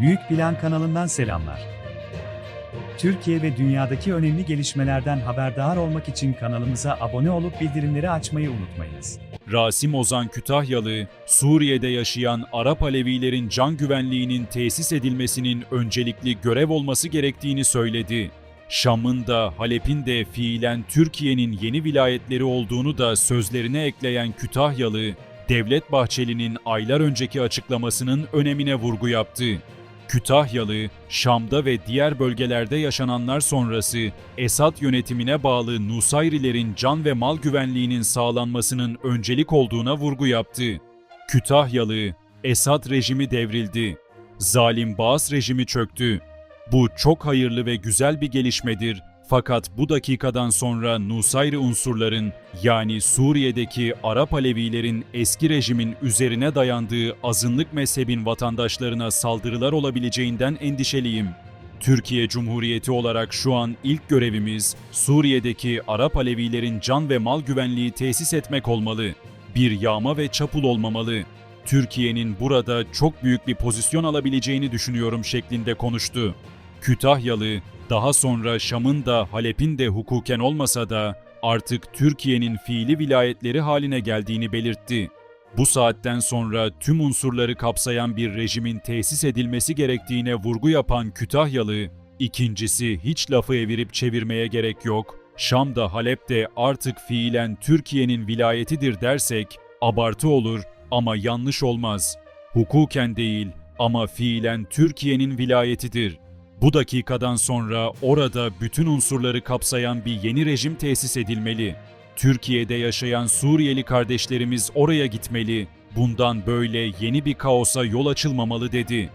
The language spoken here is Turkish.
Büyük Plan kanalından selamlar. Türkiye ve dünyadaki önemli gelişmelerden haberdar olmak için kanalımıza abone olup bildirimleri açmayı unutmayınız. Rasim Ozan Kütahyalı, Suriye'de yaşayan Arap Alevilerin can güvenliğinin tesis edilmesinin öncelikli görev olması gerektiğini söyledi. Şam'ın da Halep'in de fiilen Türkiye'nin yeni vilayetleri olduğunu da sözlerine ekleyen Kütahyalı, Devlet Bahçeli'nin aylar önceki açıklamasının önemine vurgu yaptı. Kütahyalı, Şam'da ve diğer bölgelerde yaşananlar sonrası Esad yönetimine bağlı Nusayrilerin can ve mal güvenliğinin sağlanmasının öncelik olduğuna vurgu yaptı. Kütahyalı, Esad rejimi devrildi. Zalim Baas rejimi çöktü. Bu çok hayırlı ve güzel bir gelişmedir. Fakat bu dakikadan sonra Nusayri unsurların yani Suriye'deki Arap Alevilerin eski rejimin üzerine dayandığı azınlık mezhebin vatandaşlarına saldırılar olabileceğinden endişeliyim. Türkiye Cumhuriyeti olarak şu an ilk görevimiz Suriye'deki Arap Alevilerin can ve mal güvenliği tesis etmek olmalı. Bir yağma ve çapul olmamalı. Türkiye'nin burada çok büyük bir pozisyon alabileceğini düşünüyorum şeklinde konuştu. Kütahyalı, daha sonra Şam'ın da Halep'in de hukuken olmasa da artık Türkiye'nin fiili vilayetleri haline geldiğini belirtti. Bu saatten sonra tüm unsurları kapsayan bir rejimin tesis edilmesi gerektiğine vurgu yapan Kütahyalı, ikincisi hiç lafı evirip çevirmeye gerek yok, Şam'da Halep'te artık fiilen Türkiye'nin vilayetidir dersek abartı olur ama yanlış olmaz. Hukuken değil ama fiilen Türkiye'nin vilayetidir. Bu dakikadan sonra orada bütün unsurları kapsayan bir yeni rejim tesis edilmeli. Türkiye'de yaşayan Suriyeli kardeşlerimiz oraya gitmeli. Bundan böyle yeni bir kaosa yol açılmamalı dedi.